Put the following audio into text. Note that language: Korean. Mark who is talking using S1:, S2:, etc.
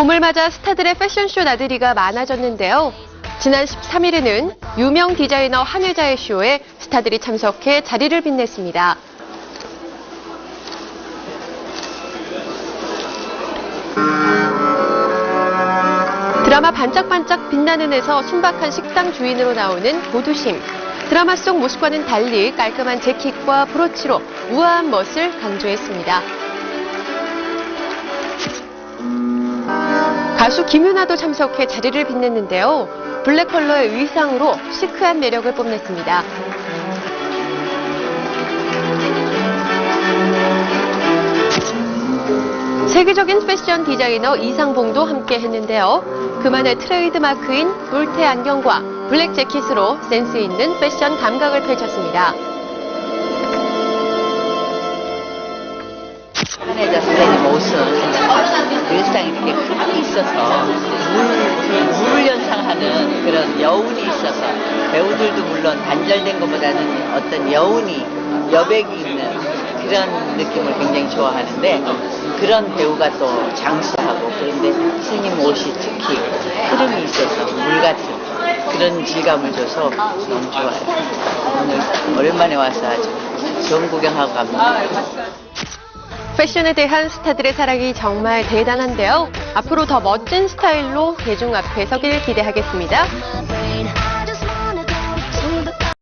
S1: 봄을 맞아 스타들의 패션쇼 나들이가 많아졌는데요. 지난 13일에는 유명 디자이너 한혜자의 쇼에 스타들이 참석해 자리를 빛냈습니다. 드라마 반짝반짝 빛나는 에서 순박한 식당 주인으로 나오는 도두심. 드라마 속 모습과는 달리 깔끔한 재킷과 브로치로 우아한 멋을 강조했습니다. 가수 김윤아도 참석해 자리를 빛냈는데요. 블랙 컬러의 의상으로 시크한 매력을 뽐냈습니다. 세계적인 패션 디자이너 이상봉도 함께 했는데요. 그만의 트레이드 마크인 뿔테 안경과 블랙 재킷으로 센스 있는 패션 감각을 펼쳤습니다.
S2: 한혜자 선생님 옷 은 일상이 이렇게 끈이 있어서 물, 물을 연상하는 그런 여운이 있어서 배우들도 물론 단절된 것보다는 어떤 여운이 여백이 있는 그런 느낌을 굉장히 좋아하는데 그런 배우가 또 장수하고 그런데 선생님 옷이 특히 흐름이 있어서 물 같은 그런 질감을 줘서 너무 좋아요. 오늘 오랜만에 와서 아주 좋은 구경하고 갑니다.
S1: 패션에 대한 스타들의 사랑이 정말 대단한데요. 앞으로 더 멋진 스타일로 대중 앞에 서길 기대하겠습니다.